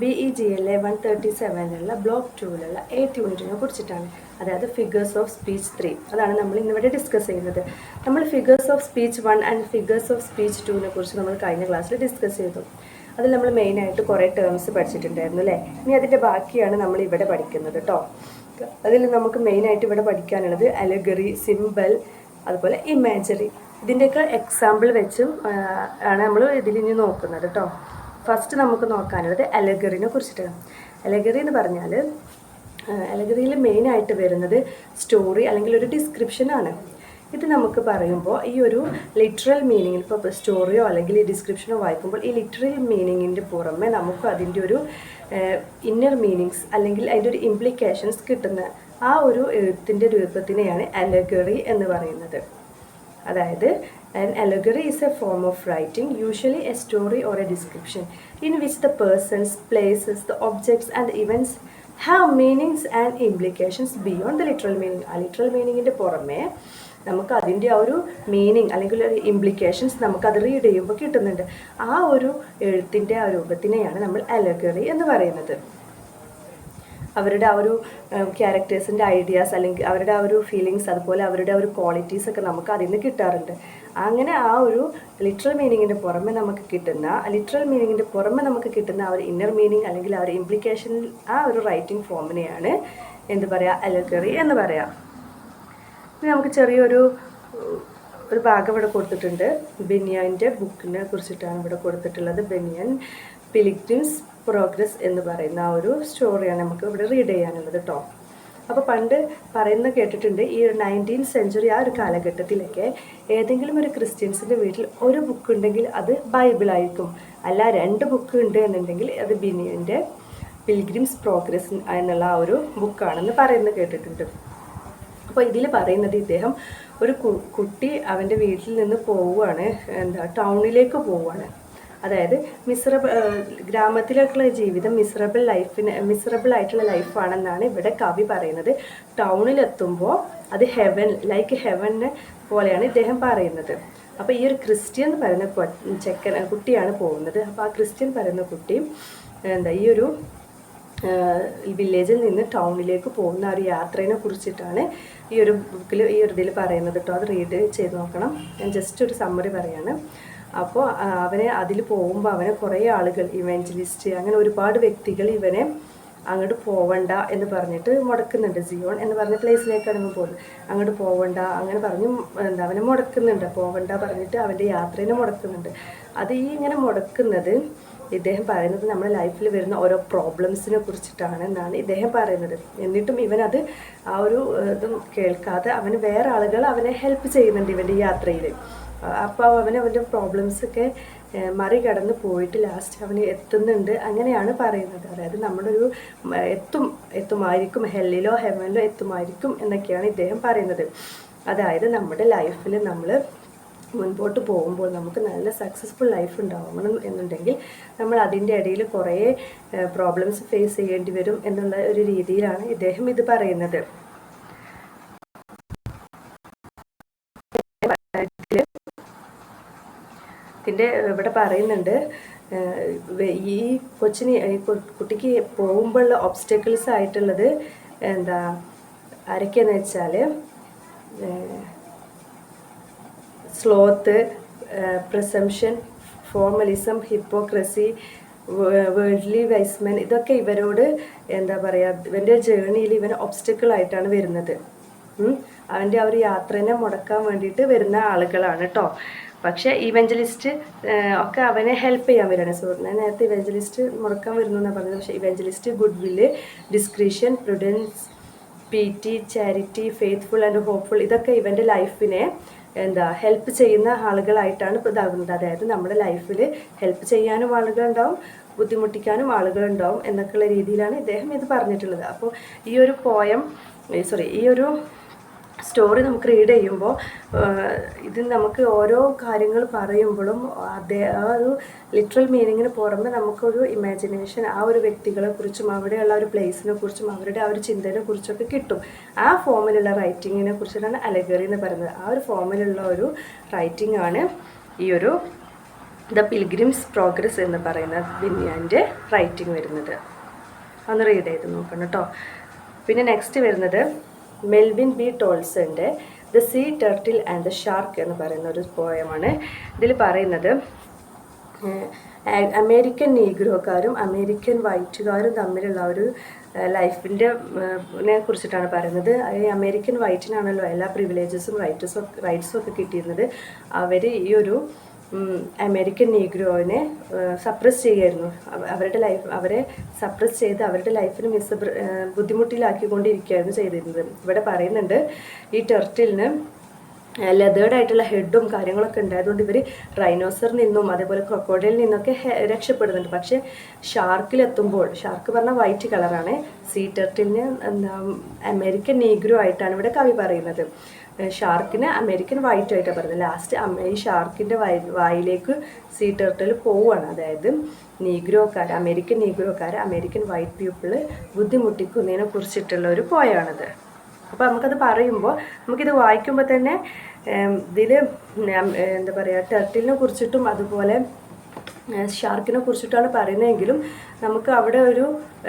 B E G L A one thirty സെവനിലുള്ള block ടൂവിലുള്ള eighth യൂണിറ്റിനെ കുറിച്ചിട്ടാണ്. അതായത് ഫിഗേഴ്സ് ഓഫ് സ്പീച്ച് ത്രീ അതാണ് നമ്മൾ ഇന്നിവിടെ ഡിസ്കസ് ചെയ്യുന്നത്. നമ്മൾ figures of speech one and figures of speech ടുവിനെ കുറിച്ച് നമ്മൾ കഴിഞ്ഞ ക്ലാസ്സിൽ ഡിസ്കസ് ചെയ്തു. അതിൽ നമ്മൾ മെയിനായിട്ട് കുറേ ടേംസ് പഠിച്ചിട്ടുണ്ടായിരുന്നു അല്ലേ? ഇനി അതിന്റെ ബാക്കിയാണ് നമ്മൾ ഇവിടെ പഠിക്കുന്നത് കേട്ടോ അതിൽ നമുക്ക് മെയിനായിട്ട് ഇവിടെ പഠിക്കാനുള്ളത് അലഗറി സിമ്പിൾ അതുപോലെ ഇമാജറി ഇതിന്റെയൊക്കെ എക്സാമ്പിൾ വെച്ചും ആണ് നമ്മൾ ഇതിൽ ഇനി നോക്കുന്നത് കേട്ടോ ഫസ്റ്റ് നമുക്ക് നോക്കാനുള്ളത് അലഗറിനെ കുറിച്ചിട്ടാണ്. അലഗറി എന്ന് പറഞ്ഞാൽ അലഗറിയിൽ മെയിനായിട്ട് വരുന്നത് സ്റ്റോറി അല്ലെങ്കിൽ ഒരു ഡിസ്ക്രിപ്ഷനാണ് ഇത് നമുക്ക് പറയുമ്പോൾ ഈ ഒരു ലിറ്ററൽ മീനിങ്ങിൽ ഇപ്പോൾ സ്റ്റോറിയോ അല്ലെങ്കിൽ ഈ ഡിസ്ക്രിപ്ഷനോ വായിക്കുമ്പോൾ ഈ ലിറ്ററൽ മീനിങ്ങിന്റെ പുറമെ നമുക്ക് അതിന്റെ ഒരു ഇന്നർ മീനിങ്സ് അല്ലെങ്കിൽ അതിന്റെ ഒരു ഇംപ്ലിക്കേഷൻസ് കിട്ടുന്ന ആ ഒരു എഴുത്തിന്റെ രൂപത്തിനെയാണ് അലഗറി എന്ന് പറയുന്നത്. അതായത് an allegory is a form of writing usually a story or a description in which the persons places the objects and events have meanings and implications beyond the literal meaning ആ literal മീനിങ്ങിന്റെ പുറമെ നമുക്ക് അതിന്റെ ആ ഒരു meaning അല്ലെങ്കിൽ ഒരു implications നമുക്ക് അത് റീഡ് ചെയ്യുമ്പോൾ കിട്ടുന്നുണ്ട് ആ ഒരു എഴുത്തിന്റെ ആ രൂപത്തിനെയാണ് നമ്മൾ അലഗറി എന്ന് പറയുന്നത് അവരുടെ ആ ഒരു ക്യാരക്ടേഴ്സിന്റെ ഐഡിയാസ് അല്ലെങ്കിൽ അവരുടെ ആ ഒരു ഫീലിങ്സ് അതുപോലെ അവരുടെ ആ ഒരു ക്വാളിറ്റീസ് ഒക്കെ നമുക്ക് അതിൽ നിന്ന് കിട്ടാറുണ്ട്. അങ്ങനെ ആ ഒരു ലിറ്ററൽ മീനിങ്ങിന്റെ പുറമെ നമുക്ക് കിട്ടുന്ന ലിറ്ററൽ മീനിങ്ങിന്റെ പുറമെ നമുക്ക് കിട്ടുന്ന ആ ഒരു ഇന്നർ മീനിങ് അല്ലെങ്കിൽ ആ ഒരു ഇംപ്ലിക്കേഷൻ ആ ഒരു റൈറ്റിംഗ് ഫോമിനെയാണ് എന്ത് പറയുക അലഗറി എന്ന് പറയാം. ഇനി നമുക്ക് ചെറിയൊരു ഒരു ഭാഗം ഇവിടെ കൊടുത്തിട്ടുണ്ട്. ബെനിയന്റെ ബുക്കിനെ കുറിച്ചിട്ടാണ് ഇവിടെ കൊടുത്തിട്ടുള്ളത്. ബെനിയൻ പിലിഗ്രിംസ് പ്രോഗ്രസ് എന്ന് പറയുന്ന ആ ഒരു സ്റ്റോറിയാണ് നമുക്ക് ഇവിടെ റീഡ് ചെയ്യാനുള്ളത് കേട്ടോ അപ്പോൾ പണ്ട് പറയുന്ന കേട്ടിട്ടുണ്ട് ഈ ഒരു നയന്റീൻ സെഞ്ചുറി ആ ഒരു കാലഘട്ടത്തിലൊക്കെ ഏതെങ്കിലും ഒരു ക്രിസ്ത്യൻസിന്റെ വീട്ടിൽ ഒരു ബുക്ക് ഉണ്ടെങ്കിൽ അത് ബൈബിളായിരിക്കും അല്ല രണ്ട് ബുക്ക് ഉണ്ട് എന്നുണ്ടെങ്കിൽ അത് ബിനിയന്റെ പിൽഗ്രിംസ് പ്രോഗ്രസ് എന്നുള്ള ആ ഒരു ബുക്കാണെന്ന് പറയുന്നത് കേട്ടിട്ടുണ്ട്. അപ്പോൾ ഇതിൽ പറയുന്നത് ഇദ്ദേഹം ഒരു കുട്ടി അവന്റെ വീട്ടിൽ നിന്ന് പോവുകയാണ് എന്താ ടൗണിലേക്ക് പോവുകയാണ് അതായത് മിസറബിൾ ഗ്രാമത്തിലേക്കുള്ള ജീവിതം മിസറബിൾ ലൈഫിന് മിസറബിൾ ആയിട്ടുള്ള ലൈഫാണെന്നാണ് ഇവിടെ കവി പറയുന്നത്. ടൗണിലെത്തുമ്പോൾ അത് ഹെവൻ ലൈക്ക് ഹെവന് പോലെയാണ് ഇദ്ദേഹം പറയുന്നത്. അപ്പോൾ ഈ ഒരു ക്രിസ്ത്യൻ എന്ന് പറയുന്ന ചെക്കൻ കുട്ടിയാണ് പോകുന്നത്. അപ്പോൾ ആ ക്രിസ്ത്യൻ പറയുന്ന കുട്ടി എന്താ ഈ ഒരു വില്ലേജിൽ നിന്ന് ടൗണിലേക്ക് പോകുന്ന ഒരു യാത്രയെ കുറിച്ചിട്ടാണ് ഈ ഒരു ബുക്കിൽ ഈ ഒരു ഇതിൽ പറയുന്നത് കേട്ടോ അത് റീഡ് ചെയ്ത് നോക്കണം. ഞാൻ ജസ്റ്റ് ഒരു സമ്മറി പറയാണ്. അപ്പോൾ അവരെ അതിൽ പോകുമ്പോൾ അവരെ കുറേ ആളുകൾ ഇവഞ്ചലിസ്റ്റ് അങ്ങനെ ഒരുപാട് വ്യക്തികൾ ഇവനെ അങ്ങോട്ട് പോവണ്ട എന്ന് പറഞ്ഞിട്ട് മുടക്കുന്നുണ്ട്. സിയോൺ എന്ന് പറഞ്ഞ പ്ലേസിലേക്കാണ് ഇവൻ പോകുന്നത് അങ്ങോട്ട് പോവണ്ട അങ്ങനെ പറഞ്ഞ് എന്താ അവനെ മുടക്കുന്നുണ്ട്. പോവണ്ട പറഞ്ഞിട്ട് അവന്റെ യാത്രേനെ മുടക്കുന്നുണ്ട്. അത് ഈ ഇങ്ങനെ മുടക്കുന്നത് ഇദ്ദേഹം പറയുന്നത് നമ്മുടെ ലൈഫിൽ വരുന്ന ഓരോ പ്രോബ്ലംസിനെ കുറിച്ചിട്ടാണ് എന്നാണ് ഇദ്ദേഹം പറയുന്നത്. എന്നിട്ടും ഇവനത് ആ ഒരു ഇതും കേൾക്കാതെ അവന് വേറെ ആളുകൾ അവനെ ഹെൽപ്പ് ചെയ്യുന്നുണ്ട് ഇവന്റെ യാത്രയിൽ. അപ്പോൾ അവന് അവന്റെ പ്രോബ്ലംസൊക്കെ മറികടന്ന് പോയിട്ട് ലാസ്റ്റ് അവന് എത്തുന്നുണ്ട്. അങ്ങനെയാണ് പറയുന്നത്. അതായത് നമ്മുടെ ഒരു എത്തും എത്തുമായിരിക്കും. ഹെല്ലിലോ ഹെവനിലോ എത്തുമായിരിക്കും എന്നൊക്കെയാണ് ഇദ്ദേഹം പറയുന്നത്. അതായത് നമ്മുടെ ലൈഫിൽ നമ്മൾ മുൻപോട്ട് പോകുമ്പോൾ നമുക്ക് നല്ല സക്സസ്ഫുൾ ലൈഫ് ഉണ്ടാവണം എന്നുണ്ടെങ്കിൽ നമ്മൾ അതിന്റെ ഇടയിൽ കുറേ പ്രോബ്ലംസ് ഫേസ് ചെയ്യേണ്ടി വരും എന്നുള്ള ഒരു രീതിയിലാണ് ഇദ്ദേഹം ഇത് പറയുന്നത്. ഇതിന്റെ ഇവിടെ പറയുന്നുണ്ട് ഈ കൊച്ചിന് കുട്ടിക്ക് പോകുമ്പോഴുള്ള ഒബ്സ്റ്റക്കിൾസ് ആയിട്ടുള്ളത് എന്താ ആരൊക്കെയെന്ന് വെച്ചാൽ sloth presumption formalism hypocrisy worldly wise men ഇതൊക്കെ ഇവരോട് എന്താ പറയുക ഇവന്റെ ജേണിയിൽ ഇവൻ ഒബ്സ്റ്റക്കിൾ ആയിട്ടാണ് വരുന്നത്. അവന്റെ ആ ഒരു യാത്രനെ മുടക്കാൻ വേണ്ടിയിട്ട് വരുന്ന ആളുകളാണ് കേട്ടോ പക്ഷേ ഇവഞ്ചലിസ്റ്റ് ഒക്കെ അവനെ ഹെൽപ്പ് ചെയ്യാൻ വരികയാണ്. സുഹൃത്തിനെ നേരത്തെ ഇവഞ്ചലിസ്റ്റ് മുടക്കാൻ വരുന്നു എന്നാണ് പറഞ്ഞത്. പക്ഷേ evangelist good will discretion prudence P T charity faithful and hopeful ഇതൊക്കെ ഇവന്റെ ലൈഫിനെ എന്താ ഹെൽപ്പ് ചെയ്യുന്ന ആളുകളായിട്ടാണ് ഇപ്പോൾ ഇതാകുന്നത്. അതായത് നമ്മുടെ ലൈഫിൽ ഹെൽപ്പ് ചെയ്യാനും ആളുകളുണ്ടാവും ബുദ്ധിമുട്ടിക്കാനും ആളുകളുണ്ടാവും എന്നൊക്കെയുള്ള രീതിയിലാണ് ഇദ്ദേഹം ഇത് പറഞ്ഞിട്ടുള്ളത്. അപ്പോൾ ഈ ഒരു പോയം സോറി ഈ ഒരു സ്റ്റോറി നമുക്ക് റീഡ് ചെയ്യുമ്പോൾ ഇത് നമുക്ക് ഓരോ കാര്യങ്ങൾ പറയുമ്പോഴും അതേ ആ ഒരു ലിറ്ററൽ മീനിങ്ങിന് പുറമെ നമുക്കൊരു ഇമാജിനേഷൻ ആ ഒരു വ്യക്തികളെ കുറിച്ചും അവിടെയുള്ള ഒരു പ്ലേസിനെ കുറിച്ചും അവരുടെ ആ ഒരു ചിന്തനെ കുറിച്ചൊക്കെ കിട്ടും. ആ ഫോമിലുള്ള റൈറ്റിങ്ങിനെ കുറിച്ചിട്ടാണ് അലഗറി എന്ന് പറയുന്നത്. ആ ഒരു ഫോമിലുള്ള ഒരു റൈറ്റിംഗ് ആണ് ഈ ഒരു ദ പിൽഗ്രിംസ് പ്രോഗ്രസ് എന്ന് പറയുന്ന ബിന്യാന്റെ റൈറ്റിംഗ് വരുന്നത്. ഒന്ന് റീഡ് ചെയ്ത് നോക്കണം കേട്ടോ. പിന്നെ നെക്സ്റ്റ് വരുന്നത് Melvin B ടോൾസന്റെ the sea turtle and the shark എന്ന് പറയുന്ന ഒരു പോയമാണ് ഇതിൽ പറയുന്നത് അമേരിക്കൻ നീഗ്രോക്കാരും അമേരിക്കൻ വൈറ്റുകാരും തമ്മിലുള്ള ഒരു ലൈഫിന്റെ കുറിച്ചിട്ടാണ് പറയുന്നത്. ഈ അമേരിക്കൻ വൈറ്റിനാണല്ലോ എല്ലാ പ്രിവിലേജസും റൈറ്റ്സും റൈറ്റ്സും ഒക്കെ കിട്ടിയിരുന്നത്. അവർ ഈ ഒരു അമേരിക്കൻ നീഗ്രോവിനെ സപ്രസ് ചെയ്യായിരുന്നു അവരുടെ ലൈഫ് അവരെ സപ്രസ് ചെയ്ത് അവരുടെ ലൈഫിന് മിസ് ബുദ്ധിമുട്ടിലാക്കിക്കൊണ്ടിരിക്കുകയായിരുന്നു ചെയ്തിരുന്നത്. ഇവിടെ പറയുന്നുണ്ട് ഈ ടെർട്ടിലിന് ലെതേർഡ് ആയിട്ടുള്ള ഹെഡും കാര്യങ്ങളൊക്കെ ഉണ്ടായതുകൊണ്ട് ഇവർ റൈനോസറിൽ നിന്നും അതേപോലെ ക്രൊക്കോഡയിൽ നിന്നൊക്കെ രക്ഷപ്പെടുന്നുണ്ട്. പക്ഷേ ഷാർക്കിലെത്തുമ്പോൾ ഷാർക്ക് പറഞ്ഞാൽ വൈറ്റ് കളറാണ് സീ ടെർട്ടിലിന് എന്താ അമേരിക്കൻ നീഗ്രോ ആയിട്ടാണ് ഇവിടെ കവി പറയുന്നത്. ഷാർക്കിന് അമേരിക്കൻ വൈറ്റ് ആയിട്ടാണ് പറയുന്നത്. ലാസ്റ്റ് ഈ ഷാർക്കിന്റെ വായി വായിലേക്ക് സീ ടർട്ടിൽ പോവുകയാണ് അതായത് നീഗ്രോക്കാർ അമേരിക്കൻ നീഗ്രോക്കാർ അമേരിക്കൻ വൈറ്റ് പീപ്പിൾ ബുദ്ധിമുട്ടിക്കുന്നതിനെ കുറിച്ചിട്ടുള്ള ഒരു പോയാണിത്. അപ്പോൾ നമുക്കത് പറയുമ്പോൾ നമുക്കിത് വായിക്കുമ്പോൾ തന്നെ ഇതിൽ എന്താ പറയുക ടർട്ടിലിനെ കുറിച്ചിട്ടും അതുപോലെ ഷാർക്കിനെ കുറിച്ചിട്ടാണ് പറയുന്നതെങ്കിലും നമുക്ക് അവിടെ ഒരു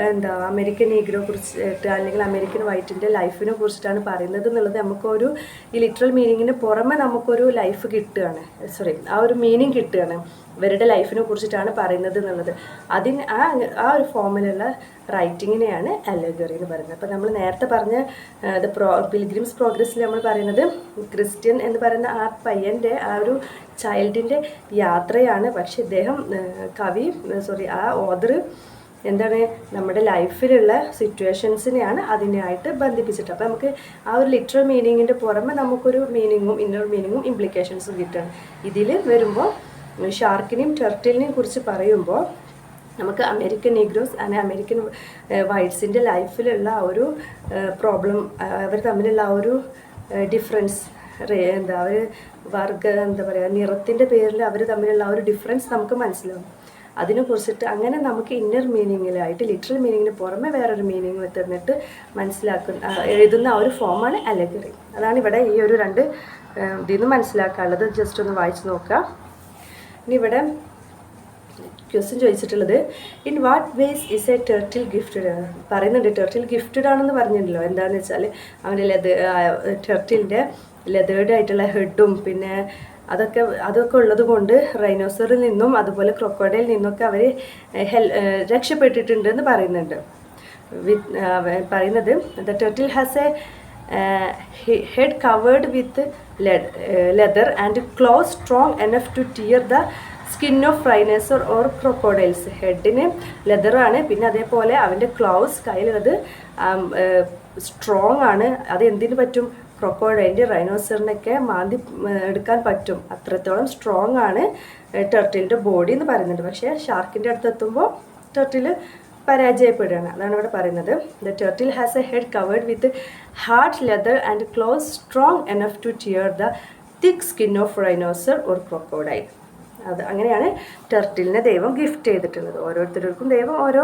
എന്താ അമേരിക്കൻ നീഗ്രോ കുറിച്ചിട്ട് അല്ലെങ്കിൽ അമേരിക്കൻ വൈറ്റിന്റെ ലൈഫിനെ കുറിച്ചിട്ടാണ് പറയുന്നത് എന്നുള്ളത് നമുക്കൊരു ഈ ലിറ്ററൽ മീനിങ്ങിന് പുറമെ നമുക്കൊരു ലൈഫ് കിട്ടുകയാണ്. സോറി ആ ഒരു മീനിങ് കിട്ടുകയാണ്. ഇവരുടെ ലൈഫിനെ കുറിച്ചിട്ടാണ് പറയുന്നത് എന്നുള്ളത്. അതിന് ആ ആ ഒരു ഫോമിലുള്ള റൈറ്റിങ്ങിനെയാണ് അലഗറി എന്ന് പറയുന്നത്. അപ്പോൾ നമ്മൾ നേരത്തെ പറഞ്ഞ ദ പ്രോ പിൽഗ്രിംസ് പ്രോഗ്രസ്സിൽ നമ്മൾ പറയുന്നത് ക്രിസ്ത്യൻ എന്ന് പറയുന്ന ആ പയ്യന്റെ ആ ഒരു ചൈൽഡിന്റെ യാത്രയാണ്. പക്ഷെ ഇദ്ദേഹം കവി സോറി ആ ഓദർ എന്താണ് നമ്മുടെ ലൈഫിലുള്ള സിറ്റുവേഷൻസിനെയാണ് അതിനായിട്ട് ബന്ധിപ്പിച്ചിട്ട്. അപ്പോൾ നമുക്ക് ആ ഒരു ലിറ്ററൽ മീനിങ്ങിന്റെ പുറമെ നമുക്കൊരു മീനിങ്ങും ഇന്നർ മീനിങ്ങും ഇംപ്ലിക്കേഷൻസും കിട്ടുകയാണ്. ഇതിൽ വരുമ്പോൾ ഷാർക്കിനെയും ടെർട്ടിലിനെയും കുറിച്ച് പറയുമ്പോൾ നമുക്ക് അമേരിക്കൻ നീഗ്രോസ് ആൻഡ് അമേരിക്കൻ വൈറ്റ്സിന്റെ ലൈഫിലുള്ള ആ ഒരു പ്രോബ്ലം അവർ തമ്മിലുള്ള ആ ഒരു ഡിഫറൻസ് എന്താ അവർ വർഗ എന്താ പറയുക നിറത്തിന്റെ പേരിൽ അവർ തമ്മിലുള്ള ആ ഒരു ഡിഫറൻസ് നമുക്ക് മനസ്സിലാവും. അതിനെ കുറിച്ചിട്ട് അങ്ങനെ നമുക്ക് ഇന്നർ മീനിങ്ങിലായിട്ട് ലിറ്ററൽ മീനിങ്ങിന് പുറമെ വേറൊരു മീനിങ് തന്നിട്ട് മനസ്സിലാക്കുന്ന എഴുതുന്ന ആ ഒരു ഫോമാണ് അലഗറി. അതാണ് ഇവിടെ ഈ ഒരു രണ്ട് ഇതിൽ നിന്ന് മനസ്സിലാക്കാനുള്ളത്. ജസ്റ്റ് ഒന്ന് വായിച്ച് നോക്കുക. ഇനി ഇവിടെ ക്വസ്റ്റ്യൻ ചോദിച്ചിട്ടുള്ളത് in what ways is a turtle gifted പറയുന്നുണ്ട് ടെർട്ടിൽ ഗിഫ്റ്റഡ് ആണെന്ന് പറഞ്ഞിട്ടുണ്ടല്ലോ. എന്താണെന്ന് വെച്ചാൽ അവന്റെ ലെദർ ടെർട്ടിലിന്റെ ലെതേർഡ് ആയിട്ടുള്ള ഹെഡും പിന്നെ അതൊക്കെ അതൊക്കെ ഉള്ളത് കൊണ്ട് റൈനോസറിൽ നിന്നും അതുപോലെ ക്രൊക്കോഡയിൽ നിന്നൊക്കെ അവർ ഹെൽ രക്ഷപ്പെട്ടിട്ടുണ്ടെന്ന് പറയുന്നുണ്ട്. വിത്ത് പറയുന്നത് the turtle has a head covered uh, leather and claws strong enough to tear the skin of rhinoceros or crocodiles ഹെഡിന് ലെതറാണ് പിന്നെ അതേപോലെ അവന്റെ ക്ലൗസ് കയ്യിലുള്ളത് സ്ട്രോങ് ആണ്. അത് എന്തിനു പറ്റും? ക്രൊക്കോഡൈന്റെ റൈനോസറിനൊക്കെ മാന്തി എടുക്കാൻ പറ്റും. അത്രത്തോളം സ്ട്രോങ് ആണ് ടെർട്ടിലിന്റെ ബോഡി എന്ന് പറയുന്നുണ്ട്. പക്ഷേ ഷാർക്കിന്റെ അടുത്തെത്തുമ്പോൾ ടെർട്ടിൽ പരാജയപ്പെടുകയാണ്. അതാണ് ഇവിടെ പറയുന്നത്. The turtle has a head covered with hard leather and claws strong enough to tear the thick skin of rhinoceros or crocodile അത് അങ്ങനെയാണ് ടെർട്ടിലിനെ ദൈവം ഗിഫ്റ്റ് ചെയ്തിട്ടുള്ളത്. ഓരോരുത്തർക്കും ദൈവം ഓരോ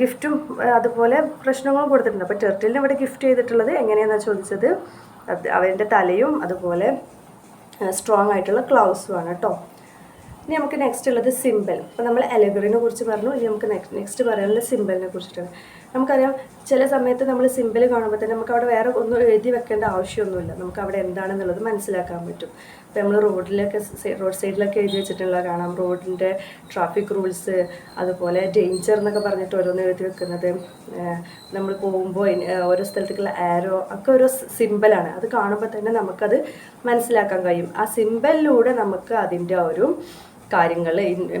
ഗിഫ്റ്റും അതുപോലെ പ്രശ്നങ്ങളും കൊടുത്തിട്ടുണ്ട്. അപ്പോൾ ടെർട്ടിലിന് ഇവിടെ ഗിഫ്റ്റ് ചെയ്തിട്ടുള്ളത് എങ്ങനെയാണെന്നാണ് ചോദിച്ചത്? അവന്റെ തലയും അതുപോലെ സ്ട്രോങ് ആയിട്ടുള്ള ക്ലൗസുമാണ് കേട്ടോ ഇനി നമുക്ക് നെക്സ്റ്റ് ഉള്ളത് സിമ്പിൾ അപ്പോൾ നമ്മൾ അലഗറിനെ കുറിച്ച് പറഞ്ഞു ഇനി നമുക്ക് നെക്സ്റ്റ് നെക്സ്റ്റ് പറയാനുള്ളത് സിമ്പിളിനെ കുറിച്ചിട്ടാണ്. നമുക്കറിയാം ചില സമയത്ത് നമ്മൾ സിമ്പിൾ കാണുമ്പോൾ തന്നെ നമുക്ക് അവിടെ വേറെ ഒന്നും എഴുതി വെക്കേണ്ട ആവശ്യമൊന്നുമില്ല. നമുക്ക് അവിടെ എന്താണെന്നുള്ളത് മനസ്സിലാക്കാൻ പറ്റും. ഇപ്പോൾ നമ്മൾ റോഡിലൊക്കെ റോഡ് സൈഡിലൊക്കെ എഴുതി വെച്ചിട്ടുള്ള കാണാം. റോഡിന്റെ ട്രാഫിക് റൂൾസ് അതുപോലെ ഡേഞ്ചർ എന്നൊക്കെ പറഞ്ഞിട്ട് ഓരോന്ന് എഴുതി വെക്കുന്നത്. നമ്മൾ പോകുമ്പോൾ ഓരോ സ്ഥലത്തേക്കുള്ള ആരോ ഒക്കെ ഓരോ സിമ്പിളാണ് അത് കാണുമ്പോൾ തന്നെ നമുക്കത് മനസ്സിലാക്കാൻ കഴിയും. ആ സിമ്പിളിലൂടെ നമുക്ക് അതിന്റെ ഒരു കാര്യങ്ങൾ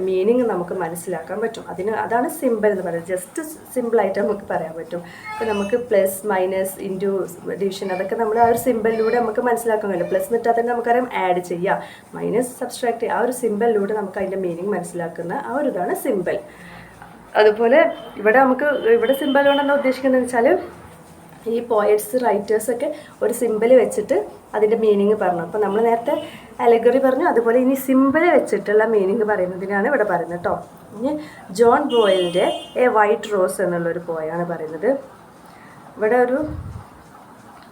മീനിങ് നമുക്ക് മനസ്സിലാക്കാൻ പറ്റും. അതിന് അതാണ് സിമ്പിൾ എന്ന് പറയുന്നത്. ജസ്റ്റ് സിമ്പിളായിട്ട് നമുക്ക് പറയാൻ പറ്റും. അപ്പോൾ നമുക്ക് പ്ലസ് മൈനസ് ഇന്റു ഡിവിഷൻ അതൊക്കെ നമ്മൾ ആ ഒരു സിമ്പിളിലൂടെ നമുക്ക് മനസ്സിലാക്കാൻ കഴിയും. പ്ലസ് എന്നിട്ടാൽ തന്നെ നമുക്കറിയാം ആഡ് ചെയ്യുക മൈനസ് സബ്സ്ട്രാക്ട് ചെയ്യുക ആ ഒരു സിമ്പിളിലൂടെ നമുക്ക് അതിന്റെ മീനിങ് മനസ്സിലാക്കുന്ന ആ ഒരു ഇതാണ് സിമ്പിൾ അതുപോലെ ഇവിടെ നമുക്ക് ഇവിടെ സിമ്പിൾ കൊണ്ടെന്താ ഉദ്ദേശിക്കുന്നത് വെച്ചാൽ ഈ പോയറ്റ്സ് റൈറ്റേഴ്സൊക്കെ ഒരു സിമ്പിൾ വെച്ചിട്ട് അതിന്റെ മീനിങ് പറഞ്ഞു. അപ്പോൾ നമ്മൾ നേരത്തെ അലഗറി പറഞ്ഞു അതുപോലെ ഇനി സിമ്പിൾ വെച്ചിട്ടുള്ള മീനിങ് പറയുന്നതിനാണ് ഇവിടെ പറയുന്നത് കേട്ടോ ഇനി ജോൺ ബോയിലിന്റെ എ വൈറ്റ് റോസ് എന്നുള്ളൊരു പോയാണ് പറയുന്നത്. ഇവിടെ ഒരു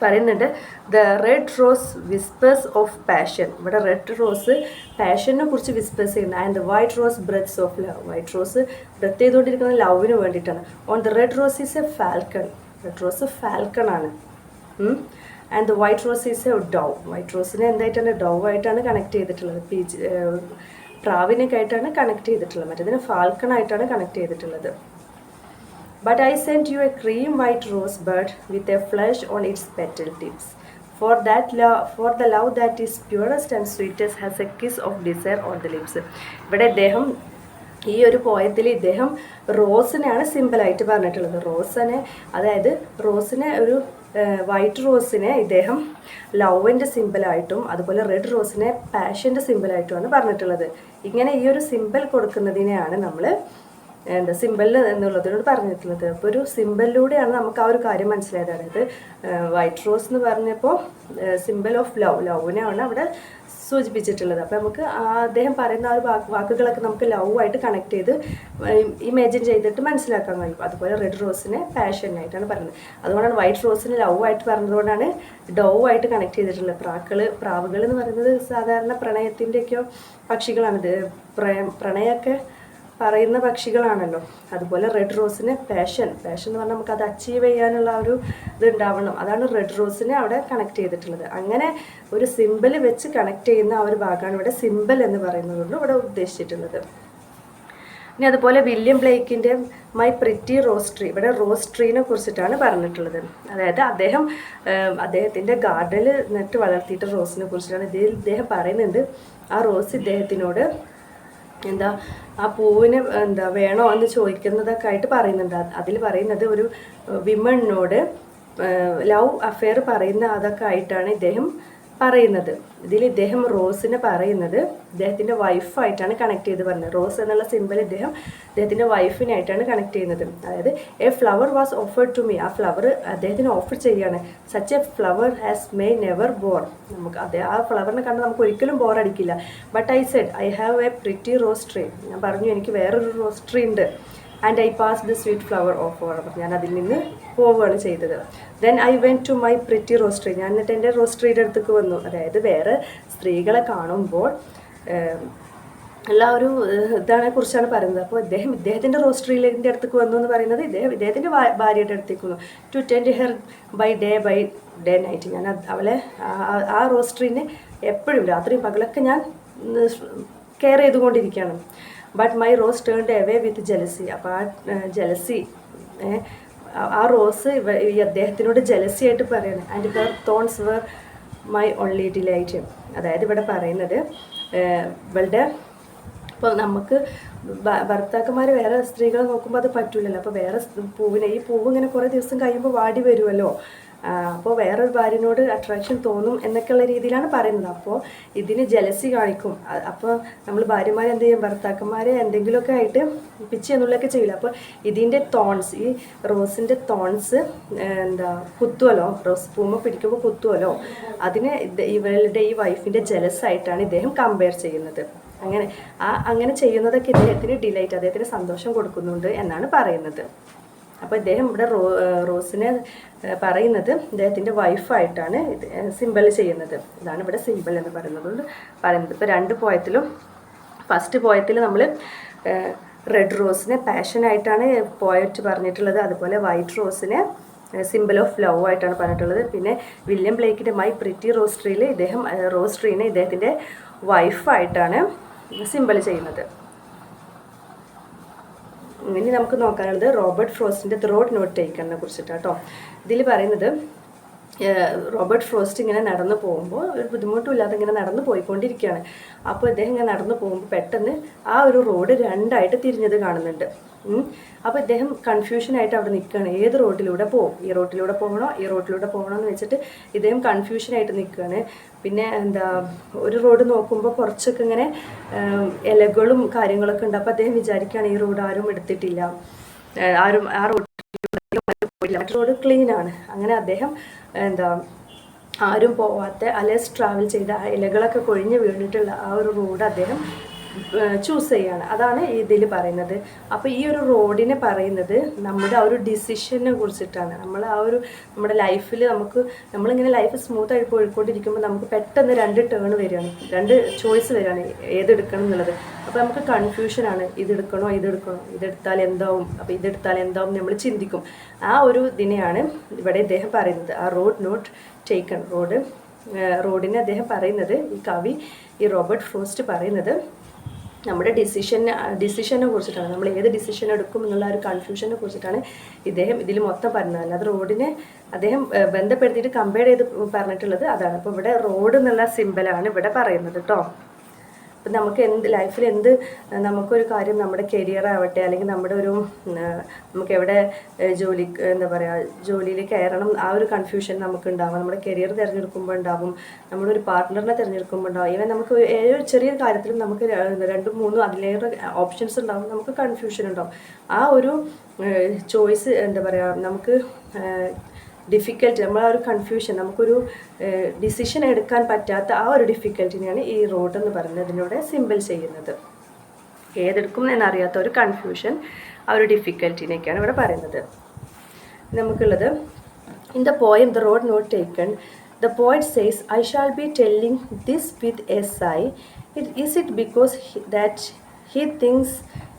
പറയുന്നുണ്ട് the red rose whispers of passion ഇവിടെ റെഡ് റോസ് പാഷനെ കുറിച്ച് വിസ്പേഴ്സ് ചെയ്യുന്നത് and the white rose breathes of love white rose breathe ചെയ്തുകൊണ്ടിരിക്കുന്നത് ലവിന് വേണ്ടിയിട്ടാണ്. On the red rose is a falcon red rose falcon ആണ് and the white rose is a dove white റോസിനെ എന്തായിട്ടാണ് dove ആയിട്ടാണ് connect ചെയ്തിട്ടുള്ളത് പീച്ച് പ്രാവിനൊക്കെ ആയിട്ടാണ് കണക്ട് ചെയ്തിട്ടുള്ളത് മറ്റേതിന് ഫാൽക്കൺ ആയിട്ടാണ് കണക്ട് ചെയ്തിട്ടുള്ളത് But I sent you a cream white rosebud with a flush on its petal tips. For that love, for the love that is purest and sweetest has a kiss of desire on the lips. ഇവിടെ ഇദ്ദേഹം ഈ ഒരു പോയത്തിൽ ഇദ്ദേഹം റോസിനെയാണ് സിമ്പിളായിട്ട് പറഞ്ഞിട്ടുള്ളത്. റോസിനെ അതായത് റോസിനെ ഒരു white റോസിനെ ഇദ്ദേഹം ലവിന്റെ സിമ്പിളായിട്ടും അതുപോലെ റെഡ് റോസിനെ പാഷന്റെ സിമ്പിളായിട്ടുമാണ് പറഞ്ഞിട്ടുള്ളത്. ഇങ്ങനെ ഈ ഒരു സിമ്പിൾ കൊടുക്കുന്നതിനെയാണ് നമ്മൾ എന്താ സിമ്പിൾ എന്നുള്ളതിനോട് പറഞ്ഞിട്ടുള്ളത്. അപ്പോൾ ഒരു സിമ്പിളിലൂടെയാണ് നമുക്ക് ആ ഒരു കാര്യം മനസ്സിലായത്. അതായത് വൈറ്റ് റോസ് എന്ന് പറഞ്ഞപ്പോൾ സിമ്പിൾ ഓഫ് ലവ് ലവിനെയാണ് അവിടെ സൂചിപ്പിച്ചിട്ടുള്ളത്. അപ്പോൾ നമുക്ക് അദ്ദേഹം പറയുന്ന ആ ഒരു വാക്ക് വാക്കുകളൊക്കെ നമുക്ക് ലവായിട്ട് കണക്ട് ചെയ്ത് ഇമാജിൻ ചെയ്തിട്ട് മനസ്സിലാക്കാൻ കഴിയും. അതുപോലെ റെഡ് റോസിനെ പാഷനായിട്ടാണ് പറയുന്നത്. അതുകൊണ്ടാണ് വൈറ്റ് റോസിനെ ലവായിട്ട് പറഞ്ഞതുകൊണ്ടാണ് ഡവ് ആയിട്ട് കണക്ട് ചെയ്തിട്ടുള്ളത്. പ്രാക്കൾ പ്രാവുകൾ എന്ന് പറയുന്നത് സാധാരണ പ്രണയത്തിന്റെയൊക്കെയോ പക്ഷികളാണിത്. പ്രണയമൊക്കെ പറയുന്ന പക്ഷികളാണല്ലോ. അതുപോലെ റെഡ് റോസിന് പാഷൻ പാഷൻ എന്ന് പറഞ്ഞാൽ നമുക്ക് അത് അച്ചീവ് ചെയ്യാനുള്ള ഒരു ഇത് ഉണ്ടാവണം. അതാണ് റെഡ് റോസിനെ അവിടെ കണക്ട് ചെയ്തിട്ടുള്ളത്. അങ്ങനെ ഒരു സിമ്പിൾ വെച്ച് കണക്ട് ചെയ്യുന്ന ആ ഒരു ഭാഗമാണ് ഇവിടെ സിമ്പിൾ എന്ന് പറയുന്നതുകൊണ്ട് ഇവിടെ ഉദ്ദേശിച്ചിട്ടുള്ളത്. ഇനി അതുപോലെ വില്യം ബ്ലേക്കിന്റെ മൈ പ്രിറ്റി റോസ് ട്രീ ഇവിടെ റോസ് ട്രീനെ കുറിച്ചിട്ടാണ് പറഞ്ഞിട്ടുള്ളത്. അതായത് അദ്ദേഹം അദ്ദേഹത്തിന്റെ ഗാർഡനിൽ നട്ട് വളർത്തിയിട്ട് റോസിനെ കുറിച്ചിട്ടാണ് ഇതിൽ ഇദ്ദേഹം പറയുന്നുണ്ട്. ആ റോസ് ഇദ്ദേഹത്തിനോട് എന്താ ആ പൂവിന് എന്താ വേണോ എന്ന് ചോദിക്കുന്നതൊക്കെ ആയിട്ട് പറയുന്നുണ്ട്. അതിൽ പറയുന്നത് ഒരു വിമണിനോട് ലവ് അഫെയർ പറയുന്ന അതൊക്കെ ആയിട്ടാണ് ഇദ്ദേഹം പറയുന്നത്. ഇതിൽ ഇദ്ദേഹം റോസിനെ പറയുന്നത് ഇദ്ദേഹത്തിന്റെ വൈഫായിട്ടാണ് കണക്ട് ചെയ്ത് പറഞ്ഞത്. റോസ് എന്നുള്ള സിമ്പിൾ ഇദ്ദേഹം ഇദ്ദേഹത്തിന്റെ വൈഫിനായിട്ടാണ് കണക്ട് ചെയ്യുന്നത്. അതായത് a flower was offered to me ആ ഫ്ലവർ അദ്ദേഹത്തിന് ഓഫർ ചെയ്യുകയാണ്. Such a flower has May never bore നമുക്ക് അതേ ആ ഫ്ലവറിനെ കണ്ട് നമുക്ക് ഒരിക്കലും ബോർ അടിക്കില്ല. But I said I have a pretty rose tree ഞാൻ പറഞ്ഞു എനിക്ക് വേറൊരു റോസ് ട്രീ ഉണ്ട്. And I pass the sweet flower off o'er ഞാൻ അതിൽ നിന്ന് പോവുകയാണ് ചെയ്തത്. Then I went to my pretty rose tree ഞാൻ എന്നിട്ട് എന്റെ റോസ്ട്രിയുടെ അടുത്തേക്ക് വന്നു. അതായത് വേറെ സ്ത്രീകളെ കാണുമ്പോൾ എല്ലാ ഒരു ഇതാണെ കുറിച്ചാണ് പറയുന്നത്. അപ്പോൾ ഇദ്ദേഹം ഇദ്ദേഹത്തിന്റെ റോസ്ട്രിയിലിന്റെ അടുത്തേക്ക് വന്നു എന്ന് പറയുന്നത് ഇദ്ദേഹം ഇദ്ദേഹത്തിന്റെ ഭാര്യയുടെ അടുത്തേക്ക് വന്നു. To tend her by day by day night ഞാൻ അവളെ ആ റോസ്ട്രീനെ എപ്പോഴും രാത്രിയും പകലൊക്കെ ഞാൻ കെയർ ചെയ്തുകൊണ്ടിരിക്കുകയാണ്. But my rose turned away with jealousy അപ്പോൾ ആ ജലസി ആ റോസ് ഈ അദ്ദേഹത്തിനോട് ജലസി ആയിട്ട് പറയണം. And their thorns were my only delight അതായത് ഇവിടെ പറയുന്നത് ഇവളുടെ ഇപ്പോൾ നമുക്ക് ഭർത്താക്കന്മാർ വേറെ സ്ത്രീകളെ നോക്കുമ്പോൾ അത് പറ്റില്ലല്ലോ അപ്പോൾ വേറെ പൂവിനെ ഈ പൂവ് ഇങ്ങനെ കുറേ ദിവസം കഴിയുമ്പോൾ വാടി വരുമല്ലോ അപ്പോൾ വേറൊരു ഭാര്യനോട് അട്രാക്ഷൻ തോന്നും എന്നൊക്കെയുള്ള രീതിയിലാണ് പറയുന്നത്. അപ്പോൾ ഇതിന് ജലസി കാണിക്കും. അപ്പോൾ നമ്മൾ ഭാര്യമാരെ എന്ത് ചെയ്യും? ഭർത്താക്കന്മാരെ എന്തെങ്കിലുമൊക്കെ ആയിട്ട് പിച്ച് എന്നുള്ളതൊക്കെ ചെയ്യില്ല അപ്പോൾ ഇതിന്റെ തോൺസ് ഈ റോസിന്റെ തോൺസ് എന്താ കുത്തുവല്ലോ? റോസ് പൂമ പിടിക്കുമ്പോൾ കുത്തുവല്ലോ? അതിന് ഇവളുടെ ഈ വൈഫിന്റെ ജലസായിട്ടാണ് ഇദ്ദേഹം കമ്പയർ ചെയ്യുന്നത്. അങ്ങനെ ആ അങ്ങനെ ചെയ്യുന്നതൊക്കെ ഇദ്ദേഹത്തിന് ഡിലൈറ്റ് അദ്ദേഹത്തിന് സന്തോഷം കൊടുക്കുന്നുണ്ട് എന്നാണ് പറയുന്നത്. അപ്പോൾ ഇദ്ദേഹം ഇവിടെ റോ റോസിനെ പറയുന്നത് ഇദ്ദേഹത്തിന്റെ വൈഫായിട്ടാണ് ഇത് സിമ്പിൾ ചെയ്യുന്നത്. ഇതാണ് ഇവിടെ സിമ്പിൾ എന്ന് പറയുന്നത്. പറയുന്നത്. ഇപ്പോൾ രണ്ട് പോയത്തിലും ഫസ്റ്റ് പോയത്തിൽ നമ്മൾ റെഡ് റോസിനെ പാഷനായിട്ടാണ് പോയറ്റ് പറഞ്ഞിട്ടുള്ളത്. അതുപോലെ വൈറ്റ് റോസിനെ സിമ്പിൾ ഓഫ് ലവ് ആയിട്ടാണ് പറഞ്ഞിട്ടുള്ളത്. പിന്നെ വില്യം ബ്ലേക്കിന്റെ മൈ പ്രിറ്റി റോസ് ട്രീയിൽ ഇദ്ദേഹം റോസ് ട്രീനെ ഇദ്ദേഹത്തിന്റെ വൈഫായിട്ടാണ് സിമ്പിൾ ചെയ്യുന്നത്. ഇനി നമുക്ക് നോക്കാനുള്ളത് റോബർട്ട് ഫ്രോസ്റ്റിന്റെ ത്രോട്ട് നോട്ട് ടേക്കറിനെ കുറിച്ചിട്ടാണ് കേട്ടോ ഇതിൽ പറയുന്നത് റോബർട്ട് ഫ്രോസ്റ്റ് ഇങ്ങനെ നടന്നു പോകുമ്പോൾ ഒരു ബുദ്ധിമുട്ടുമില്ലാതെ ഇങ്ങനെ നടന്നു പോയിക്കൊണ്ടിരിക്കുകയാണ്. അപ്പോൾ ഇദ്ദേഹം ഇങ്ങനെ നടന്നു പോകുമ്പോൾ പെട്ടെന്ന് ആ ഒരു റോഡ് രണ്ടായിട്ട് തിരിഞ്ഞത് കാണുന്നുണ്ട്. അപ്പോൾ ഇദ്ദേഹം കൺഫ്യൂഷനായിട്ട് അവിടെ നിൽക്കുകയാണ്. ഏത് റോഡിലൂടെ പോകും? ഈ റോഡിലൂടെ പോകണോ? ഈ റോഡിലൂടെ പോകണോ എന്ന് വെച്ചിട്ട് ഇദ്ദേഹം കൺഫ്യൂഷനായിട്ട് നിൽക്കുകയാണ്. പിന്നെ എന്താ ഒരു റോഡ് നോക്കുമ്പോൾ കുറച്ചൊക്കെ ഇങ്ങനെ ഇലകളും കാര്യങ്ങളൊക്കെ ഉണ്ട്. അപ്പോൾ അദ്ദേഹം വിചാരിക്കുകയാണ് ഈ റോഡ് ആരും എടുത്തിട്ടില്ല. ആരും ആ റോഡ് മറ്റു റോഡ് ക്ലീൻ ആണ്. അങ്ങനെ അദ്ദേഹം എന്താ ആരും പോവാത്ത അലേസ് ട്രാവൽ ചെയ്ത ആ ഇലകളൊക്കെ കൊഴിഞ്ഞ് വീണിട്ടുള്ള ആ ഒരു റോഡ് അദ്ദേഹം ചൂസ് ചെയ്യാണ്. അതാണ് ഇതിൽ പറയുന്നത്. അപ്പോൾ ഈ ഒരു റോഡിനെ പറയുന്നത് നമ്മുടെ ആ ഒരു ഡിസിഷനെ കുറിച്ചിട്ടാണ്. നമ്മൾ ആ ഒരു നമ്മുടെ ലൈഫിൽ നമുക്ക് നമ്മളിങ്ങനെ ലൈഫ് സ്മൂത്ത് ആയി പോയിക്കൊണ്ടിരിക്കുമ്പോൾ നമുക്ക് പെട്ടെന്ന് രണ്ട് ടേൺ വരികയാണ്. രണ്ട് ചോയ്സ് വരികയാണ് ഏതെടുക്കണം എന്നുള്ളത്. അപ്പോൾ നമുക്ക് കൺഫ്യൂഷനാണ് ഇതെടുക്കണോ ഇതെടുക്കണോ? ഇതെടുത്താൽ എന്താവും? അപ്പോൾ ഇതെടുത്താൽ എന്താവും നമ്മൾ ചിന്തിക്കും. ആ ഒരു ഇതിനെയാണ് ഇവിടെ ഇദ്ദേഹം പറയുന്നത്. ആ റോഡ് നോട്ട് ടേക്കൺ റോഡ് റോഡിനെ അദ്ദേഹം പറയുന്നത് ഈ കവി ഈ റോബർട്ട് ഫ്രോസ്റ്റ് പറയുന്നത് നമ്മുടെ ഡിസിഷൻ ഡിസിഷനെ കുറിച്ചിട്ടാണ്. നമ്മൾ ഏത് ഡിസിഷൻ എടുക്കും എന്നുള്ള ഒരു കൺഫ്യൂഷനെ കുറിച്ചിട്ടാണ് ഇദ്ദേഹം ഇതിൽ മൊത്തം പറഞ്ഞത്. അല്ലാതെ റോഡിനെ അദ്ദേഹം ബന്ധപ്പെടുത്തിയിട്ട് കമ്പയർ ചെയ്ത് പറഞ്ഞിട്ടുള്ളത് അതാണ്. അപ്പോൾ ഇവിടെ റോഡ് എന്നുള്ള സിമ്പലാണ് ഇവിടെ പറയുന്നത് കേട്ടോ അപ്പം നമുക്ക് എന്ത് ലൈഫിൽ എന്ത് നമുക്കൊരു കാര്യം നമ്മുടെ കരിയർ ആവട്ടെ അല്ലെങ്കിൽ നമ്മുടെ ഒരു നമുക്ക് എവിടെ ജോലി എന്താ പറയുക ജോലിയിൽ കയറണം ആ ഒരു കൺഫ്യൂഷൻ നമുക്ക് ഉണ്ടാവും നമ്മുടെ കരിയർ തിരഞ്ഞെടുക്കുമ്പോൾ ഉണ്ടാവും. ഒരു പാർട്ട്ണറിനെ തിരഞ്ഞെടുക്കുമ്പോൾ ഉണ്ടാവും. ഈവൻ നമുക്ക് ഏതൊരു ചെറിയ കാര്യത്തിലും നമുക്ക് രണ്ടും മൂന്നും അതിലേറെ ഓപ്ഷൻസ് ഉണ്ടാവും. നമുക്ക് കൺഫ്യൂഷൻ ഉണ്ടാവും. ആ ഒരു ചോയ്സ് എന്താ പറയുക നമുക്ക് ഡിഫിക്കൽട്ട് നമ്മൾ ആ ഒരു കൺഫ്യൂഷൻ നമുക്കൊരു ഡിസിഷൻ എടുക്കാൻ പറ്റാത്ത ആ ഒരു ഡിഫിക്കൽട്ടിനെയാണ് ഈ റോഡ് എന്ന് പറയുന്നതിലൂടെ സിമ്പിൾ ചെയ്യുന്നത്. ഏതെടുക്കും എന്നറിയാത്ത ഒരു കൺഫ്യൂഷൻ ആ ഒരു ഡിഫിക്കൽട്ടിനെയൊക്കെയാണ് ഇവിടെ പറയുന്നത്. നമുക്കുള്ളത് in the poem the road not taken the poet says I shall be telling this with as I it is it because that he thinks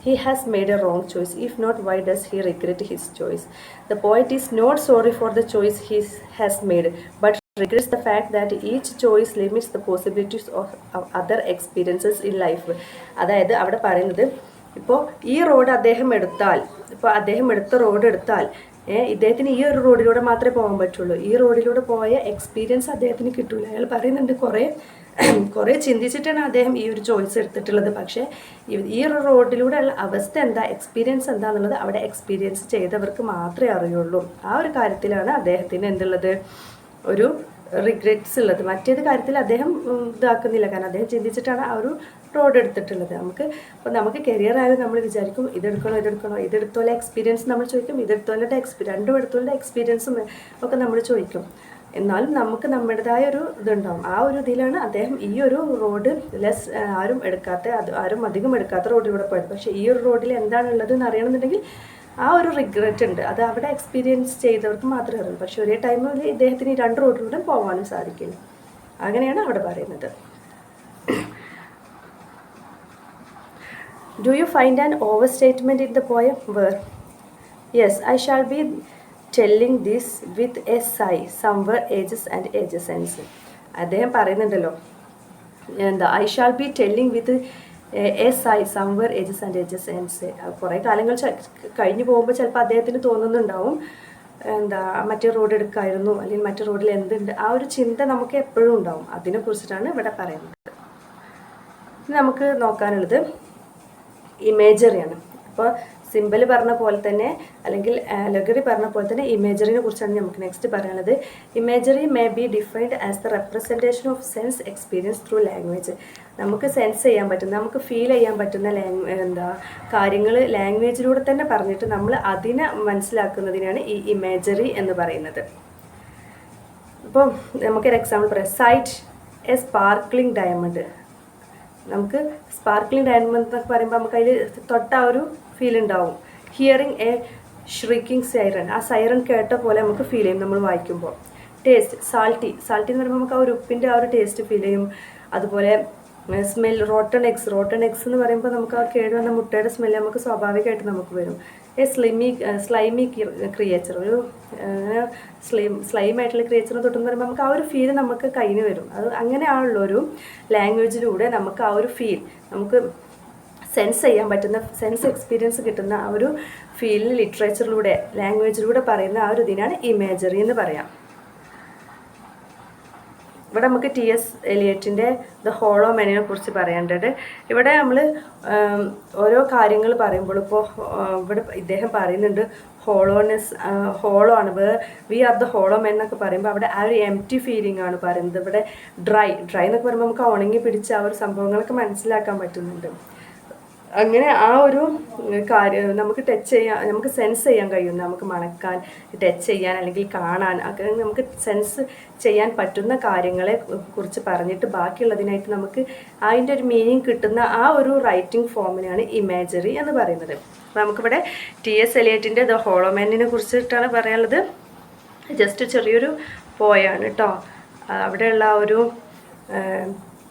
he has made a wrong choice. If not, why does he regret his choice? The poet is not sorry for the choice he has made, but regrets the fact that each choice limits the possibilities of, other experiences in life. അതായത് അവിടെ പറയുന്നത് ഇപ്പോൾ ഈ road അദ്ദേഹം എടുത്താൽ ഇപ്പോൾ അദ്ദേഹം എടുത്ത റോഡ് എടുത്താൽ ഇദ്ദേഹത്തിന് ഈ ഒരു റോഡിലൂടെ മാത്രമേ പോകാൻ പറ്റുള്ളൂ ഈ റോഡിലൂടെ പോയ എക്സ്പീരിയൻസ് അദ്ദേഹത്തിന് കിട്ടൂല അയാൾ പറയുന്നുണ്ട് കുറേ കുറേ ചിന്തിച്ചിട്ടാണ് അദ്ദേഹം ഈ ഒരു ചോയ്സ് എടുത്തിട്ടുള്ളത്. പക്ഷേ ഈ- ഒരു റോഡിലൂടെ ഉള്ള അവസ്ഥ എന്താ എക്സ്പീരിയൻസ് എന്താന്നുള്ളത് അവിടെ എക്സ്പീരിയൻസ് ചെയ്തവർക്ക് മാത്രമേ അറിയുള്ളൂ. ആ ഒരു കാര്യത്തിലാണ് അദ്ദേഹത്തിന് എന്തുള്ളത്? ഒരു റിഗ്രറ്റ്സ് ഉള്ളത്. മറ്റേത് കാര്യത്തിൽ അദ്ദേഹം ഇതാക്കുന്നില്ല. കാരണം അദ്ദേഹം ചിന്തിച്ചിട്ടാണ് ആ ഒരു റോഡ് എടുത്തിട്ടുള്ളത്. നമുക്ക് അപ്പോൾ നമുക്ക് കരിയർ ആയാലും നമ്മൾ വിചാരിക്കും ഇതെടുക്കണോ ഇതെടുക്കണോ ഇതെടുത്തോലെ എക്സ്പീരിയൻസ് നമ്മൾ ചോദിക്കും ഇതെടുത്തോലെ എക്സ്പീ രണ്ടും എടുത്തോലെ എക്സ്പീരിയൻസും ഒക്കെ നമ്മൾ ചോദിക്കും. എന്നാലും നമുക്ക് നമ്മുടേതായ ഒരു ഇതുണ്ടാവും. ആ ഒരു ഇതിലാണ് അദ്ദേഹം ഈ ഒരു റോഡ് ലെസ് ആരും എടുക്കാത്ത അത് ആരും അധികം എടുക്കാത്ത റോഡിലൂടെ പോയത്. പക്ഷേ ഈ ഒരു റോഡിൽ എന്താണുള്ളത് എന്ന് അറിയണമെന്നുണ്ടെങ്കിൽ ആ ഒരു റിഗ്രറ്റ് ഉണ്ട്. അത് അവിടെ എക്സ്പീരിയൻസ് ചെയ്തവർക്ക് മാത്രമേ അറിയൂ. പക്ഷേ ഒരേ ടൈമിൽ ഇദ്ദേഹത്തിന് ഈ രണ്ട് റോഡിലൂടെ പോകാനും സാധിക്കില്ല. അങ്ങനെയാണ് അവിടെ പറയുന്നത്. Do you find an overstatement in the poem where yes I shall be telling this with a sigh somewhere ages and ages sense അദ്ദേഹം പറയുന്നുണ്ടല്ലോ എന്താ I shall be telling with as I somewhere ages and ages sense കുറേ കാലങ്ങൾ കഴിഞ്ഞു പോകുമ്പോൾ ചിലപ്പോൾ അദ്ദേഹത്തിന് തോന്നുന്നുണ്ടാവും എന്താ മറ്റേ റോഡ് എടുക്കായിരുന്നു അല്ലെങ്കിൽ മറ്റേ റോഡിൽ എന്തുണ്ട് ആ ഒരു ചിന്ത നമുക്ക് എപ്പോഴും ഉണ്ടാവും. അതിനെക്കുറിച്ചിട്ടാണ് ഇവിടെ പറയുന്നത്. നമുക്ക് നോക്കാനുള്ളത് ഇമേജറിയാണ് അപ്പോൾ സിമ്പിൾ പറഞ്ഞ പോലെ തന്നെ അല്ലെങ്കിൽ അലഗറി പറഞ്ഞ പോലെ തന്നെ ഇമേജറിനെ കുറിച്ചാണ് നമുക്ക് നെക്സ്റ്റ് പറയാനുള്ളത്. Imagery may be defined as the representation of sense experience through language നമുക്ക് സെൻസ് ചെയ്യാൻ പറ്റുന്ന നമുക്ക് ഫീൽ ചെയ്യാൻ പറ്റുന്ന ലാംഗ് എന്താ കാര്യങ്ങൾ ലാംഗ്വേജിലൂടെ തന്നെ പറഞ്ഞിട്ട് നമ്മൾ അതിനെ മനസ്സിലാക്കുന്നതിനാണ് ഈ ഇമേജറി എന്ന് പറയുന്നത്. ഇപ്പോൾ നമുക്കൊരു എക്സാമ്പിൾ പറയാം. സൈറ്റ് എ സ്പാർക്ലിംഗ് ഡയമണ്ട് നമുക്ക് സ്പാർക്ലിംഗ് ഡയമണ്ട് എന്നൊക്കെ പറയുമ്പോൾ നമുക്ക് അതിൽ തൊട്ട ഒരു ഫീൽ ഉണ്ടാവും. ഹിയറിങ് എ ഷ്രീക്കിംഗ് സൈറൻ ആ സൈറൺ കേട്ട പോലെ നമുക്ക് ഫീൽ ചെയ്യും നമ്മൾ വായിക്കുമ്പോൾ. ടേസ്റ്റ് സാൾട്ടി സാൾട്ടി എന്ന് പറയുമ്പോൾ നമുക്ക് ആ ഒരു ഉപ്പിന്റെ ആ ഒരു ടേസ്റ്റ് ഫീൽ ചെയ്യും. അതുപോലെ smell rotten eggs rotten eggs എന്ന് പറയുമ്പോൾ നമുക്ക് ആ കേട് വന്ന മുട്ടയുടെ സ്മെല്ല് നമുക്ക് സ്വാഭാവികമായിട്ട് നമുക്ക് വരും. ഏ സ്ലിമി സ്ലൈമി ക്രിയേച്ചർ ഒരു സ്ലൈം സ്ലൈം ആയിട്ടുള്ള ക്രിയേച്ചറിനെ തൊട്ടെന്ന് പറയുമ്പോൾ നമുക്ക് ആ ഒരു ഫീൽ നമുക്ക് കയ്യിൽ വരും. അത് അങ്ങനെയാണുള്ള ഒരു ലാംഗ്വേജിലൂടെ നമുക്ക് ആ ഒരു ഫീൽ നമുക്ക് സെൻസ് ചെയ്യാൻ പറ്റുന്ന സെൻസ് എക്സ്പീരിയൻസ് കിട്ടുന്ന ആ ഒരു ഫീൽഡ് ലിറ്ററേച്ചറിലൂടെ ലാംഗ്വേജിലൂടെ പറയുന്ന ആ ഒരു ഇതിനാണ് ഇമേജറി എന്ന് പറയാം. ഇവിടെ നമുക്ക് ടി എസ് എലിയറ്റിന്റെ ദ ഹോളോ മെനിനെ കുറിച്ച് പറയേണ്ടത് ഇവിടെ നമ്മൾ ഓരോ കാര്യങ്ങൾ പറയുമ്പോൾ ഇപ്പോൾ ഇവിടെ ഇദ്ദേഹം പറയുന്നുണ്ട് ഹോളോനെസ് ഹോളോ ആണ്. We are the hollow men എന്നൊക്കെ പറയുമ്പോൾ അവിടെ ആ ഒരു എം ടി ഫീലിംഗ് ആണ് പറയുന്നത്. ഇവിടെ ഡ്രൈ ഡ്രൈ എന്നൊക്കെ പറയുമ്പോൾ നമുക്ക് ഉണങ്ങി പിടിച്ച ആ ഒരു സംഭവങ്ങളൊക്കെ മനസ്സിലാക്കാൻ പറ്റുന്നുണ്ട്. അങ്ങനെ ആ ഒരു കാര്യം നമുക്ക് ടച്ച് ചെയ്യാൻ നമുക്ക് സെൻസ് ചെയ്യാൻ കഴിയും. നമുക്ക് മണക്കാൻ ടച്ച് ചെയ്യാൻ അല്ലെങ്കിൽ കാണാൻ അങ്ങനെ നമുക്ക് സെൻസ് ചെയ്യാൻ പറ്റുന്ന കാര്യങ്ങളെ കുറിച്ച് പറഞ്ഞിട്ട് ബാക്കിയുള്ളതിനായിട്ട് നമുക്ക് അതിന്റെ ഒരു മീനിങ് കിട്ടുന്ന ആ ഒരു റൈറ്റിംഗ് ഫോമിനാണ് ഇമേജറി എന്ന് പറയുന്നത്. നമുക്കിവിടെ ടി എസ് എലിയറ്റിന്റെ ദ ഹോളോമാനിനെ കുറിച്ചിട്ടാണ് പറയാനുള്ളത്. ജസ്റ്റ് ചെറിയൊരു പോയാണ് കേട്ടോ അവിടെയുള്ള ആ ഒരു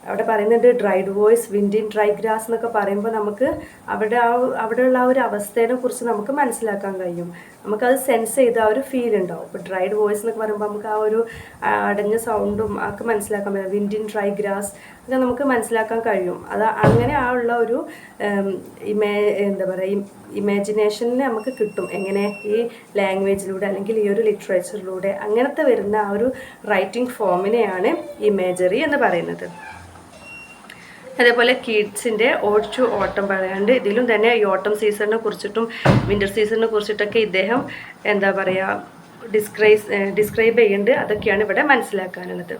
അവിടെ പറയുന്നുണ്ട് dried voice wind in dry grass എന്നൊക്കെ പറയുമ്പോൾ നമുക്ക് അവിടെ ആ അവിടെയുള്ള ആ ഒരു അവസ്ഥേനെ കുറിച്ച് നമുക്ക് മനസ്സിലാക്കാൻ കഴിയും. നമുക്കത് സെൻസ് ചെയ്ത് ആ ഒരു ഫീൽ ഉണ്ടാവും. ഇപ്പോൾ ഡ്രൈഡ് വോയിസ് എന്നൊക്കെ പറയുമ്പോൾ നമുക്ക് ആ ഒരു അടഞ്ഞ സൗണ്ടും ഒക്കെ മനസ്സിലാക്കാൻ പറ്റും. വിൻഡിൻ ഡ്രൈ ഗ്രാസ് ഒക്കെ നമുക്ക് മനസ്സിലാക്കാൻ കഴിയും. അത് അങ്ങനെ ആ ഉള്ള ഒരു ഇമേ എന്താ പറയുക ഇമാജിനേഷനിൽ നമുക്ക് കിട്ടും. എങ്ങനെ ഈ ലാംഗ്വേജിലൂടെ അല്ലെങ്കിൽ ഈ ഒരു ലിറ്ററേച്ചറിലൂടെ അങ്ങനത്തെ വരുന്ന ആ ഒരു റൈറ്റിംഗ് ഫോമിനെയാണ് ഇമേജറി എന്ന് പറയുന്നത്. അതേപോലെ കിഡ്സിന്റെ ഓടിച്ചു ഓട്ടം പറയാണ്ട് ഇതിലും തന്നെ ഈ ഓട്ടം സീസണിനെ കുറിച്ചിട്ടും വിന്റർ സീസണിനെ കുറിച്ചിട്ടൊക്കെ ഇദ്ദേഹം എന്താ പറയുക ഡിസ്ക്രൈസ് ഡിസ്ക്രൈബ് ചെയ്യുന്നുണ്ട്. അതൊക്കെയാണ് ഇവിടെ മനസ്സിലാക്കാനുള്ളത്.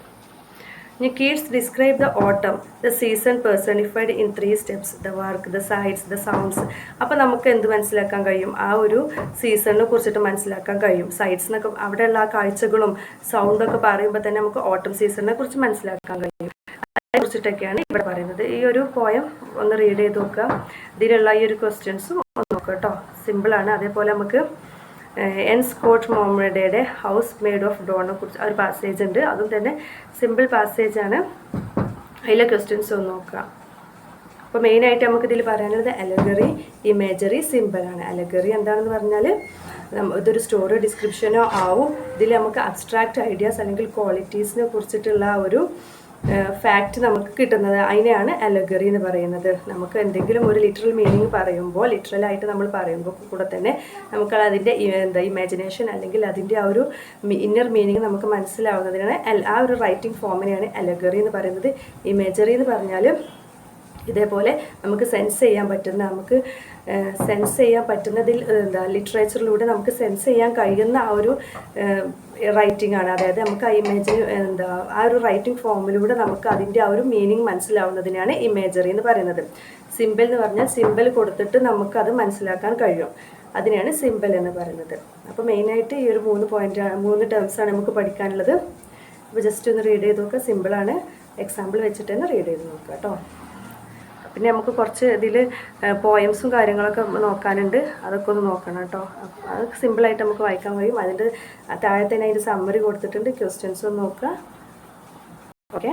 ഇനി kids describe the autumn the season personified in three steps the work the sides the sounds. അപ്പോൾ നമുക്ക് എന്ത് മനസ്സിലാക്കാൻ കഴിയും? ആ ഒരു സീസണിനെ കുറിച്ചിട്ട് മനസ്സിലാക്കാൻ കഴിയും. സൈഡ്സ് എന്നൊക്കെ അവിടെയുള്ള ആ കാഴ്ചകളും സൗണ്ടൊക്കെ പറയുമ്പോൾ തന്നെ നമുക്ക് ഓട്ടം സീസണിനെ കുറിച്ച് മനസ്സിലാക്കാൻ കഴിയും. കുറിച്ചിട്ടൊക്കെയാണ് ഇവിടെ പറയുന്നത്. ഈ ഒരു പോയം ഒന്ന് റീഡ് ചെയ്ത് നോക്കുക. ഇതിലുള്ള ഈ ഒരു ക്വസ്റ്റ്യൻസും ഒന്ന് നോക്കുക കേട്ടോ. സിമ്പിളാണ് അതേപോലെ നമുക്ക് എൻ സ്കോട്ട് മോമഡയുടെ ഹൗസ് മെയ്ഡ് ഓഫ് ഡോണിനെ കുറിച്ച് ഒരു പാസേജ് ഉണ്ട്. അതും തന്നെ സിമ്പിൾ പാസേജ് ആണ്. അതിലെ ക്വസ്റ്റ്യൻസ് ഒന്ന് നോക്കുക. അപ്പോൾ മെയിനായിട്ട് നമുക്ക് ഇതിൽ പറയാനുള്ളത് അലഗറി ഇമേജറി സിമ്പിളാണ് അലഗറി എന്താണെന്ന് പറഞ്ഞാൽ ഇതൊരു സ്റ്റോറി ഡിസ്ക്രിപ്ഷനോ ആവും. ഇതിൽ നമുക്ക് അബ്സ്ട്രാക്ട് ഐഡിയാസ് അല്ലെങ്കിൽ ക്വാളിറ്റീസിനെ കുറിച്ചിട്ടുള്ള ഒരു ഫാക്റ്റ് നമുക്ക് കിട്ടുന്നത് അതിനെയാണ് അലഗറി എന്ന് പറയുന്നത്. നമുക്ക് എന്തെങ്കിലും ഒരു ലിറ്ററൽ മീനിങ് പറയുമ്പോൾ ലിറ്ററലായിട്ട് നമ്മൾ പറയുമ്പോൾ കൂടെ തന്നെ നമുക്ക് അതിന്റെ എന്താ ഇമാജിനേഷൻ അല്ലെങ്കിൽ അതിന്റെ ആ ഒരു ഇന്നർ മീനിങ് നമുക്ക് മനസ്സിലാവുന്നതിനാണ് ആ ഒരു റൈറ്റിംഗ് ഫോമിനെയാണ് അലഗറി എന്ന് പറയുന്നത്. ഇമേജറി എന്ന് പറഞ്ഞാൽ ഇതേപോലെ നമുക്ക് സെൻസ് ചെയ്യാൻ പറ്റുന്ന നമുക്ക് സെൻസ് ചെയ്യാൻ പറ്റുന്നതിൽ എന്താ ലിറ്ററേച്ചറിലൂടെ നമുക്ക് സെൻസ് ചെയ്യാൻ കഴിയുന്ന ആ ഒരു റൈറ്റിംഗ് ആണ്. അതായത് നമുക്ക് ആ ഇമേജിന് എന്താ ആ ഒരു റൈറ്റിംഗ് ഫോമിലൂടെ നമുക്ക് അതിന്റെ ആ ഒരു മീനിങ് മനസ്സിലാവുന്നതിനാണ് ഇമേജറി എന്ന് പറയുന്നത്. സിമ്പിൾ എന്ന് പറഞ്ഞാൽ സിമ്പിൾ കൊടുത്തിട്ട് നമുക്കത് മനസ്സിലാക്കാൻ കഴിയും. അതിനെയാണ് സിമ്പിൾ എന്ന് പറയുന്നത്. അപ്പോൾ മെയിനായിട്ട് ഈ ഒരു മൂന്ന് പോയിന്റ് മൂന്ന് ടേംസാണ് നമുക്ക് പഠിക്കാനുള്ളത്. അപ്പോൾ ജസ്റ്റ് ഒന്ന് റീഡ് ചെയ്ത് നോക്കുക. സിമ്പിളാണ് എക്സാമ്പിൾ വെച്ചിട്ട് തന്നെ റീഡ് ചെയ്ത് നോക്കുക കേട്ടോ. പിന്നെ നമുക്ക് കുറച്ച് ഇതിൽ പോയംസും കാര്യങ്ങളൊക്കെ നോക്കാനുണ്ട്. അതൊക്കെ ഒന്ന് നോക്കണം കേട്ടോ. അത് സിമ്പിളായിട്ട് നമുക്ക് വായിക്കാൻ കഴിയും. അതിന്റെ താഴെ തന്നെ അതിന്റെ സമ്മറി കൊടുത്തിട്ടുണ്ട്. ക്വസ്റ്റ്യൻസ് ഒന്ന് നോക്കുക. ഓക്കെ